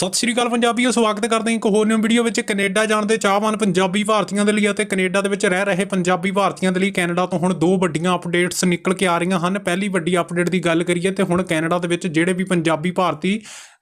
ਸਤਿ ਸ਼੍ਰੀ ਅਕਾਲ ਪੰਜਾਬੀਓ, ਸਵਾਗਤ ਕਰਦੇ ਹਾਂ ਇੱਕ ਹੋਰ ਨਿਊ ਵੀਡੀਓ ਵਿੱਚ ਕੈਨੇਡਾ ਜਾਣ ਦੇ ਚਾਹਵਾਨ ਪੰਜਾਬੀ ਭਾਰਤੀਆਂ ਦੇ ਲਈ ਅਤੇ ਕੈਨੇਡਾ ਦੇ ਵਿੱਚ ਰਹਿ ਰਹੇ ਪੰਜਾਬੀ ਭਾਰਤੀਆਂ ਦੇ ਲਈ ਕੈਨੇਡਾ ਤੋਂ ਹੁਣ ਦੋ ਵੱਡੀਆਂ ਅਪਡੇਟਸ ਨਿਕਲ ਕੇ ਆ ਰਹੀਆਂ ਹਨ। ਪਹਿਲੀ ਵੱਡੀ ਅਪਡੇਟ ਦੀ ਗੱਲ ਕਰੀਏ ਤੇ ਹੁਣ ਕੈਨੇਡਾ ਦੇ ਵਿੱਚ ਜਿਹੜੇ ਵੀ ਪੰਜਾਬੀ ਭਾਰਤੀ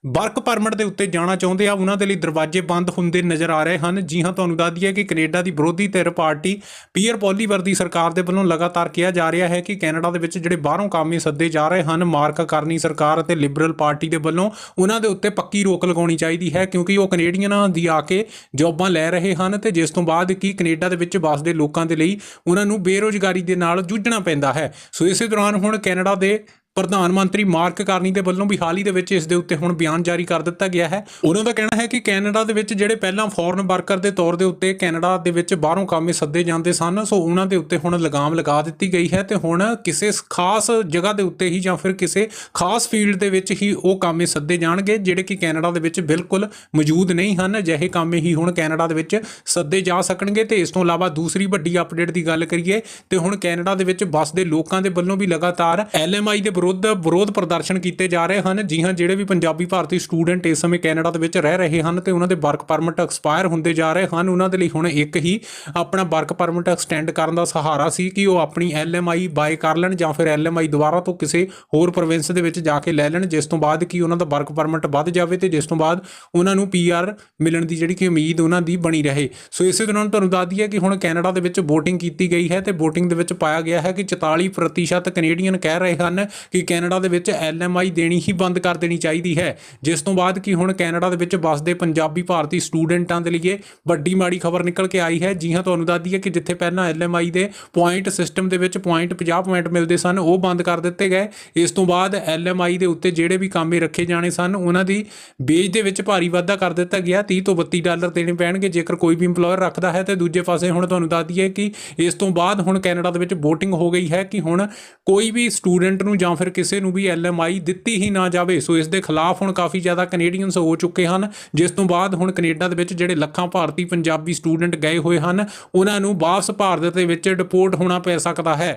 ਵਰਕ ਪਰਮਿਟ ਦੇ ਉੱਤੇ ਜਾਣਾ ਚਾਹੁੰਦੇ ਆ, ਉਹਨਾਂ ਦੇ ਲਈ ਦਰਵਾਜ਼ੇ ਬੰਦ ਹੁੰਦੇ ਨਜ਼ਰ ਆ ਰਹੇ ਹਨ। ਜੀ ਹਾਂ, ਤੁਹਾਨੂੰ ਦੱਸ ਦਈਏ ਕਿ ਕੈਨੇਡਾ ਦੀ ਵਿਰੋਧੀ ਧਿਰ ਪਾਰਟੀ ਪੀਅਰ ਪੋਲੀਵਰ ਦੀ ਸਰਕਾਰ ਦੇ ਵੱਲੋਂ ਲਗਾਤਾਰ ਕਿਹਾ ਜਾ ਰਿਹਾ ਹੈ ਕਿ ਕੈਨੇਡਾ ਦੇ ਵਿੱਚ ਜਿਹੜੇ ਬਾਹਰੋਂ ਕਾਮੇ ਸੱਦੇ ਜਾ ਰਹੇ ਹਨ, ਮਾਰਕ ਕਰਨੀ ਸਰਕਾਰ ਅਤੇ ਲਿਬਰਲ ਪਾਰਟੀ ਦੇ ਵੱਲੋਂ, ਉਹਨਾਂ ਦੇ ਉੱਤੇ ਪੱਕੀ ਰੋਕ ਲਗਾਉਣੀ ਚਾਹੀਦੀ ਹੈ, ਕਿਉਂਕਿ ਉਹ ਕੈਨੇਡੀਅਨਾਂ ਦੀ ਆ ਕੇ ਜੌਬਾਂ ਲੈ ਰਹੇ ਹਨ ਤੇ ਜਿਸ ਤੋਂ ਬਾਅਦ ਕੀ ਕੈਨੇਡਾ ਦੇ ਵਿੱਚ ਵੱਸਦੇ ਲੋਕਾਂ ਦੇ ਲਈ ਉਹਨਾਂ ਨੂੰ ਬੇਰੋਜ਼ਗਾਰੀ ਦੇ ਨਾਲ ਜੂਝਣਾ ਪੈਂਦਾ ਹੈ। ਸੋ ਇਸੇ ਦੌਰਾਨ ਹੁਣ ਕੈਨੇਡਾ ਦੇ ਪ੍ਰਧਾਨ ਮੰਤਰੀ ਮਾਰਕ ਕਾਰਨੀ ਦੇ ਵੱਲੋਂ ਵੀ ਹਾਲ ਹੀ ਦੇ ਵਿੱਚ ਇਸ ਦੇ ਉੱਤੇ ਹੁਣ ਬਿਆਨ ਜਾਰੀ ਕਰ ਦਿੱਤਾ ਗਿਆ ਹੈ। ਉਹਨਾਂ ਦਾ ਕਹਿਣਾ ਹੈ ਕਿ ਕੈਨੇਡਾ ਦੇ ਵਿੱਚ ਜਿਹੜੇ ਪਹਿਲਾਂ ਫੋਰਨ ਵਰਕਰ ਦੇ ਤੌਰ ਦੇ ਉੱਤੇ ਕੈਨੇਡਾ ਦੇ ਵਿੱਚ ਬਾਹਰੋਂ ਕਾਮੇ ਸੱਦੇ ਜਾਂਦੇ ਸਨ, ਸੋ ਉਹਨਾਂ ਦੇ ਉੱਤੇ ਹੁਣ ਲਗਾਮ ਲਗਾ ਦਿੱਤੀ ਗਈ ਹੈ ਤੇ ਹੁਣ ਕਿਸੇ ਖਾਸ ਜਗ੍ਹਾ ਦੇ ਉੱਤੇ ਹੀ ਜਾਂ ਫਿਰ ਕਿਸੇ ਖਾਸ ਫੀਲਡ ਦੇ ਵਿੱਚ ਹੀ ਉਹ ਕਾਮੇ ਸੱਦੇ ਜਾਣਗੇ, ਜਿਹੜੇ ਕਿ ਕੈਨੇਡਾ ਦੇ ਵਿੱਚ ਬਿਲਕੁਲ ਮੌਜੂਦ ਨਹੀਂ ਹਨ। ਅਜਿਹੇ ਕਾਮੇ ਹੀ ਹੁਣ ਕੈਨੇਡਾ ਦੇ ਵਿੱਚ ਸੱਦੇ ਜਾ ਸਕਣਗੇ ਤੇ ਇਸ ਤੋਂ ਇਲਾਵਾ ਦੂਸਰੀ ਵੱਡੀ ਅਪਡੇਟ ਦੀ ਗੱਲ ਕਰੀਏ ਤੇ ਹੁਣ ਕੈਨੇਡਾ ਦੇ ਵਿੱਚ ਵੱਸਦੇ ਲੋਕਾਂ ਦੇ ਵੱਲੋਂ ਵੀ ਲਗਾਤਾਰ ਐਲਐਮਆਈ ਦੇ ਵਿਰੁੱਧ ਵਿਰੋਧ ਪ੍ਰਦਰਸ਼ਨ ਕੀਤੇ ਜਾ ਰਹੇ ਹਨ। ਜੀ ਹਾਂ, ਜਿਹੜੇ ਵੀ ਪੰਜਾਬੀ ਭਾਰਤੀ ਸਟੂਡੈਂਟ ਇਸ ਸਮੇਂ ਕੈਨੇਡਾ ਦੇ ਵਿੱਚ ਰਹਿ ਰਹੇ ਹਨ ਤੇ ਉਹਨਾਂ ਦੇ ਵਰਕ ਪਰਮਿਟ ਐਕਸਪਾਇਰ ਹੁੰਦੇ ਜਾ ਰਹੇ ਹਨ। ਉਹਨਾਂ ਦੇ ਲਈ ਹੁਣ ਇੱਕ ਹੀ ਆਪਣਾ ਵਰਕ ਪਰਮਿਟ ਐਕਸਟੈਂਡ ਕਰਨ ਦਾ ਸਹਾਰਾ ਸੀ ਕਿ ਉਹ ਆਪਣੀ ਐਲਐਮਆਈ ਬਾਏ ਕਰ ਲੈਣ ਜਾਂ ਫਿਰ ਐਲਐਮਆਈ ਦੁਬਾਰਾ ਤੋਂ ਕਿਸੇ ਹੋਰ ਪ੍ਰੋਵਿੰਸ ਦੇ ਵਿੱਚ ਜਾ ਕੇ ਲੈ ਲੈਣ, ਜਿਸ ਤੋਂ ਬਾਅਦ ਕਿ ਉਹਨਾਂ ਦਾ ਵਰਕ ਪਰਮਿਟ ਵੱਧ ਜਾਵੇ ਤੇ ਜਿਸ ਤੋਂ ਬਾਅਦ ਉਹਨਾਂ ਨੂੰ ਪੀਆਰ ਮਿਲਣ ਦੀ ਜਿਹੜੀ ਕਿ ਉਮੀਦ ਉਹਨਾਂ ਦੀ ਬਣੀ ਰਹੇ। ਸੋ ਇਸੇ ਦੌਰਾਨ ਤੁਹਾਨੂੰ ਦੱਸ ਦਈਏ ਕਿ ਹੁਣ ਕੈਨੇਡਾ ਦੇ ਵਿੱਚ VOTING ਕੀਤੀ ਗਈ ਹੈ ਤੇ VOTING ਦੇ ਵਿੱਚ ਪਾਇਆ ਗਿਆ ਹੈ ਕਿ 44% ਕੈਨੇਡੀਅਨ ਕਹਿ ਰਹੇ ਹਨ ਕਿ ਕਿ ਕੈਨੇਡਾ ਦੇ ਵਿੱਚ ਐਲਐਮਆਈ ਦੇਣੀ ਹੀ ਬੰਦ ਕਰ ਦੇਣੀ ਚਾਹੀਦੀ ਹੈ। ਜਿਸ ਤੋਂ ਬਾਅਦ ਕਿ ਹੁਣ ਕੈਨੇਡਾ ਦੇ ਵਿੱਚ ਵੱਸਦੇ ਪੰਜਾਬੀ ਭਾਰਤੀ ਸਟੂਡੈਂਟਾਂ ਦੇ ਲਈ ਵੱਡੀ ਮਾੜੀ ਖਬਰ ਨਿਕਲ ਕੇ ਆਈ ਹੈ। ਜੀ ਹਾਂ, ਤੁਹਾਨੂੰ ਦੱਸਦੀ ਹੈ ਕਿ ਜਿੱਥੇ ਪਹਿਲਾਂ ਐਲਐਮਆਈ ਦੇ ਪੁਆਇੰਟ ਸਿਸਟਮ ਦੇ ਵਿੱਚ ਪੁਆਇੰਟ 50 ਪੁਆਇੰਟ ਮਿਲਦੇ ਸਨ, ਉਹ ਬੰਦ ਕਰ ਦਿੱਤੇ ਗਏ। ਇਸ ਤੋਂ ਬਾਅਦ ਐਲਐਮਆਈ ਦੇ ਉੱਤੇ ਜਿਹੜੇ ਵੀ ਕਾਮੇ ਰੱਖੇ ਜਾਣੇ ਸਨ, ਉਹਨਾਂ ਦੀ ਵੇਜ ਦੇ ਵਿੱਚ ਭਾਰੀ ਵਾਧਾ ਕਰ ਦਿੱਤਾ ਗਿਆ। 30 ਤੋਂ 32 ਡਾਲਰ ਦੇਣੇ ਪੈਣਗੇ, ਜੇਕਰ ਕੋਈ ਵੀ EMPLOYER ਰੱਖਦਾ ਹੈ। ਤੇ ਦੂਜੇ ਪਾਸੇ ਹੁਣ ਤੁਹਾਨੂੰ ਦੱਸ ਦਈਏ ਕਿ ਇਸ ਤੋਂ ਬਾਅਦ ਹੁਣ ਕੈਨੇਡਾ ਦੇ ਵਿੱਚ VOTING ਹੋ ਗਈ ਹੈ ਕਿ ਹੁਣ ਕੋਈ ਵੀ ਸਟੂਡੈਂਟ ਨੂੰ ਜਾਂ ਫਿਰ ਕਿਸੇ ਨੂੰ ਵੀ ਐਲਐਮਆਈ ਦਿੱਤੀ ਹੀ ਨਾ ਜਾਵੇ। ਸੋ ਇਸ ਦੇ ਖਿਲਾਫ ਹੁਣ ਕਾਫੀ ਜ਼ਿਆਦਾ ਕੈਨੇਡੀਅਨਸ ਹੋ ਚੁੱਕੇ ਹਨ। ਜਿਸ ਤੋਂ ਬਾਅਦ ਹੁਣ ਕੈਨੇਡਾ ਦੇ ਵਿੱਚ ਜਿਹੜੇ ਲੱਖਾਂ ਭਾਰਤੀ ਪੰਜਾਬੀ ਸਟੂਡੈਂਟ ਗਏ ਹੋਏ ਹਨ, ਉਹਨਾਂ ਨੂੰ ਵਾਪਸ ਭਾਰਤ ਦੇ ਵਿੱਚ ਡਿਪੋਰਟ ਹੋਣਾ ਪੈ ਸਕਦਾ ਹੈ।